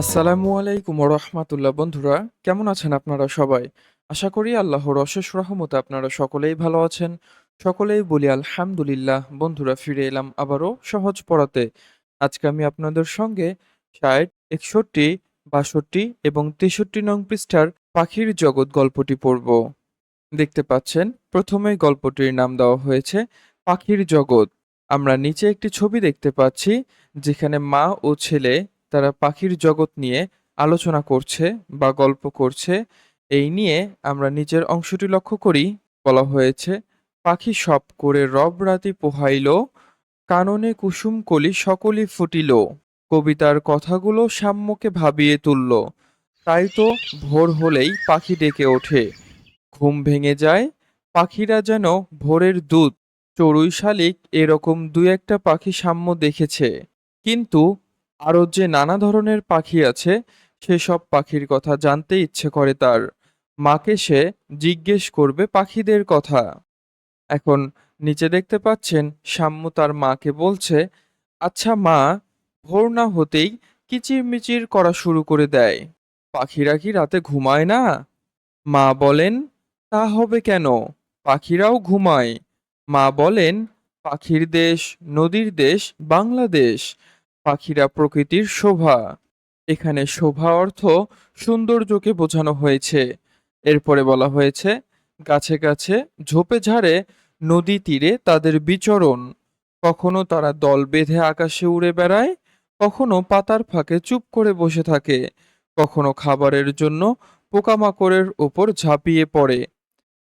আসসালামু আলাইকুম রহমাতুল্লাহ। বন্ধুরা, কেমন আছেন আপনারা সবাই? আশা করি আল্লাহর অশেষ রহমতে আপনারা সকলেই ভালো আছেন। সকলেই বলি আলহামদুলিল্লাহ। বন্ধুরা, ফিরে এলাম আবারও সহজ পড়াতে। আজকে আমি আপনাদের সঙ্গে ষাট, একষট্টি, বাষট্টি এবং তেষট্টি নং পৃষ্ঠার পাখির জগৎ গল্পটি পড়ব। দেখতে পাচ্ছেন, প্রথমেই গল্পটির নাম দেওয়া হয়েছে পাখির জগৎ। আমরা নিচে একটি ছবি দেখতে পাচ্ছি, যেখানে মা ও ছেলে তারা পাখির জগৎ নিয়ে আলোচনা করছে বা গল্প করছে। এই নিয়ে আমরা নিজের অংশটি লক্ষ্য করি। বলা হয়েছে, পাখি সব করে রব রাতি পোহাইল, কাননে কুসুম কলি সকলই ফুটিল। কবিতার কথাগুলো সাম্যকে ভাবিয়ে তুলল। তাই তো ভোর হলেই পাখি ডেকে ওঠে। ঘুম ভেঙে যায়, পাখিরা যেন ভোরের দুধ, চড়ুই শালিক এরকম দু একটা পাখি সাম্য দেখেছে। কিন্তু আরও যে নানা ধরনের পাখি আছে, সেসব পাখির কথা জানতে ইচ্ছে করে তার। মাকে সে জিজ্ঞেস করবে পাখিদের কথা। এখন নিচে দেখতে পাচ্ছেন সাম্য তার মাকে বলছে আচ্ছা মা, ভোর না হতেই কিচিরমিচির করা শুরু করে দেয়। পাখিরা কি রাতে ঘুমায় না? মা বলেন, তা হবে কেন? পাখিরাও ঘুমায়। মা বলেন, পাখির দেশ, নদীর দেশ, বাংলাদেশ। পাখিরা প্রকৃতির শোভা। এখানে শোভা অর্থ সৌন্দর্যকে বোঝানো হয়েছে। এরপরে বলা হয়েছে, গাছে গাছে ঝোপে ঝাড়ে নদী তীরে তাদের বিচরণ। কখনো তারা দল বেঁধে আকাশে উড়ে বেড়ায়, কখনো পাতার ফাঁকে চুপ করে বসে থাকে, কখনো খাবারের জন্য পোকামাকড়ের ওপর ঝাঁপিয়ে পড়ে।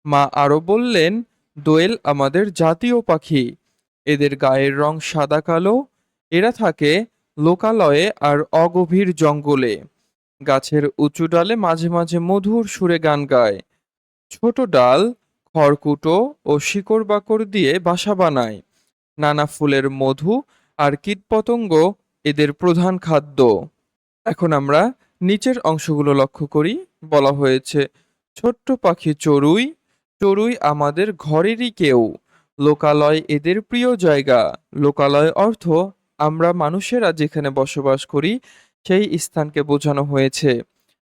মা আরও বললেন, দোয়েল আমাদের জাতীয় পাখি। এদের গায়ের রং সাদা কালো এরা থাকে লোকালয়ে আর অগভীর জঙ্গলে। গাছের উঁচু ডালে মাঝে মাঝে মধুর সুরে গান গায়। ছোট ডাল খড়কুটো ও শিকড় বাকড় দিয়ে বাসা বানায়। নানা ফুলের মধু আর কীটপতঙ্গ এদের প্রধান খাদ্য। এখন আমরা নিচের অংশগুলো লক্ষ্য করি। বলা হয়েছে, ছোট্ট পাখি চড়ুই চড়ুই আমাদের ঘরেরই কেউ। লোকালয় এদের প্রিয় জায়গা। লোকালয় অর্থ আমরা মানুষেরা যেখানে বসবাস করি, সেই স্থানকে বোঝানো হয়েছে।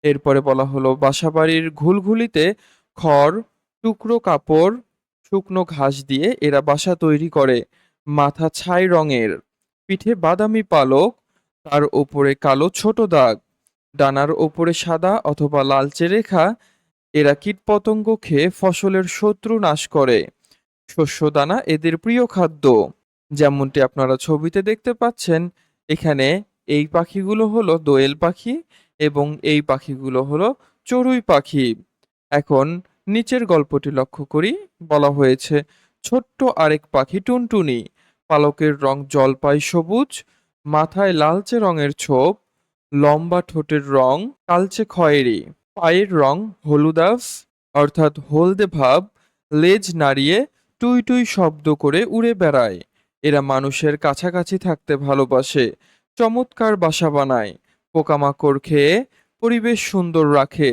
এরপরে বলা হলো, বাসাবাড়ির ঘুলঘুলিতে খড়, টুকরো কাপড়, শুকনো ঘাস দিয়ে এরা বাসা তৈরি করে। মাথা ছাই রঙের। পিঠে বাদামি পালক, তার ওপরে কালো ছোট দাগ। ডানার ওপরে সাদা অথবা লালচে রেখা। এরা কীটপতঙ্গ খেয়ে ফসলের শত্রু নাশ করে। শস্যদানা এদের প্রিয় খাদ্য। যেমনটি আপনারা ছবিতে দেখতে পাচ্ছেন, এখানে এই পাখিগুলো হলো দোয়েল পাখি এবং এই পাখিগুলো হলো চড়ুই পাখি। এখন নিচের গল্পটি লক্ষ্য করি, বলা হয়েছে, ছোট্ট আরেক পাখি টুনটুনি, পালকের রং জলপাই সবুজ, মাথায় লালচে রঙের ছোপ, লম্বা ঠোঁটের রং কালচে খয়েরি, পায়ের রং হলুদাস অর্থাৎ হলদে ভাব, লেজ নাড়িয়ে টুই টুই শব্দ করে উড়ে বেড়ায়। এরা মানুষের কাছাকাছি থাকতে ভালোবাসে, চমৎকার বাসা বানায়, পোকামাকড় খেয়ে পরিবেশ সুন্দর রাখে,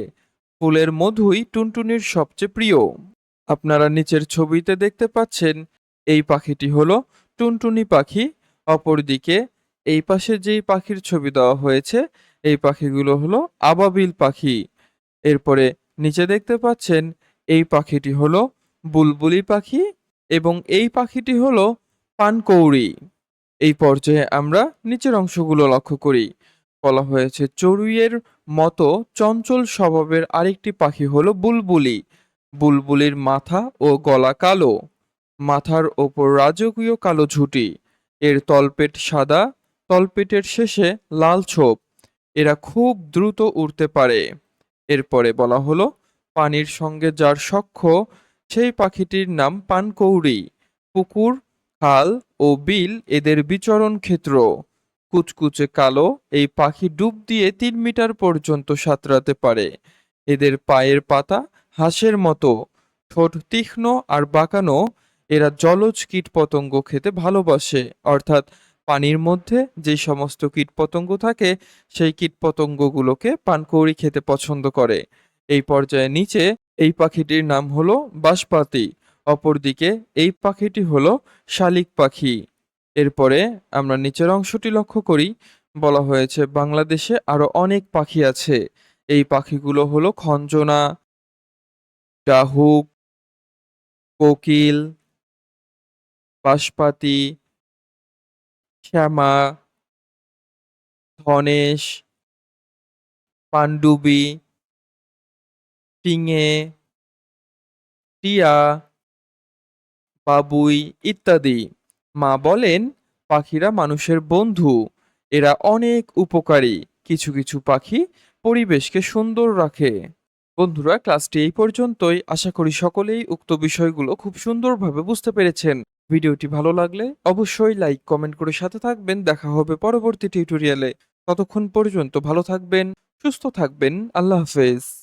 ফুলের মধুই টুনটুনির সবচেয়ে প্রিয়। আপনারা নিচের ছবিতে দেখতে পাচ্ছেন, এই পাখিটি হলো টুনটুনি পাখি, অপরদিকে এই পাশে যেই পাখির ছবি দেওয়া হয়েছে, এই পাখিগুলো হলো আবাবিল পাখি। এরপরে নিচে দেখতে পাচ্ছেন, এই পাখিটি হলো বুলবুলি পাখি এবং এই পাখিটি হলো পানকৌড়ি। এই পর্যায়ে আমরা নিচের অংশগুলো লক্ষ্য করি। বলা হয়েছে, চড়ুইয়ের মতো চঞ্চল স্বভাবের আরেকটি পাখি হলো বুলবুলি। বুলবুলির মাথা ও গলা কালো। মাথার ওপর রাজকীয় কালো ঝুঁটি। এর তলপেট সাদা, তলপেটের শেষে লাল ছোপ। এরা খুব দ্রুত উড়তে পারে। এরপরে বলা হলো, পানির সঙ্গে যার সখ্য, সেই পাখিটির নাম পানকৌড়ি। পুকুর খাল ও বিল এদের বিচরণ ক্ষেত্র। কুচকুচে কালো এই পাখি ডুব দিয়ে তিন মিটার পর্যন্ত সাঁতরাতে পারে। এদের পায়ের পাতা হাঁসের মতো। ঠোঁট তীক্ষ্ণ আর বাঁকানো, এরা জলজ কীটপতঙ্গ খেতে ভালোবাসে। অর্থাৎ পানির মধ্যে যে সমস্ত কীটপতঙ্গ থাকে, সেই কীটপতঙ্গগুলোকে পানকৌড়ি খেতে পছন্দ করে। এই পর্যায়ে নিচে এই পাখিটির নাম হলো বাঁশপাতি। অপরদিকে এই পাখিটি হলো শালিক পাখি। এরপরে আমরা নিচের অংশটি লক্ষ্য করি। বলা হয়েছে, বাংলাদেশে আরও অনেক পাখি আছে। এই পাখিগুলো হলো খঞ্জনা, ডাহুক, কোকিল, বাঁশপাতি, শ্যামা, ধনেশ, পাণ্ডুবি টিঙে টিয়া বাবুই ইত্যাদি। মা বলেন, পাখিরা মানুষের বন্ধু। এরা অনেক উপকারী। কিছু কিছু পাখি পরিবেশকে সুন্দর রাখে। বন্ধুরা, ক্লাসটি এই পর্যন্তই। আশা করি সকলেই উক্ত বিষয়গুলো খুব সুন্দরভাবে বুঝতে পেরেছেন। ভিডিওটি ভালো লাগলে অবশ্যই লাইক, কমেন্ট করে সাথে থাকবেন। দেখা হবে পরবর্তী টিউটোরিয়ালে। ততক্ষণ পর্যন্ত ভালো থাকবেন, সুস্থ থাকবেন। আল্লাহ হাফেজ।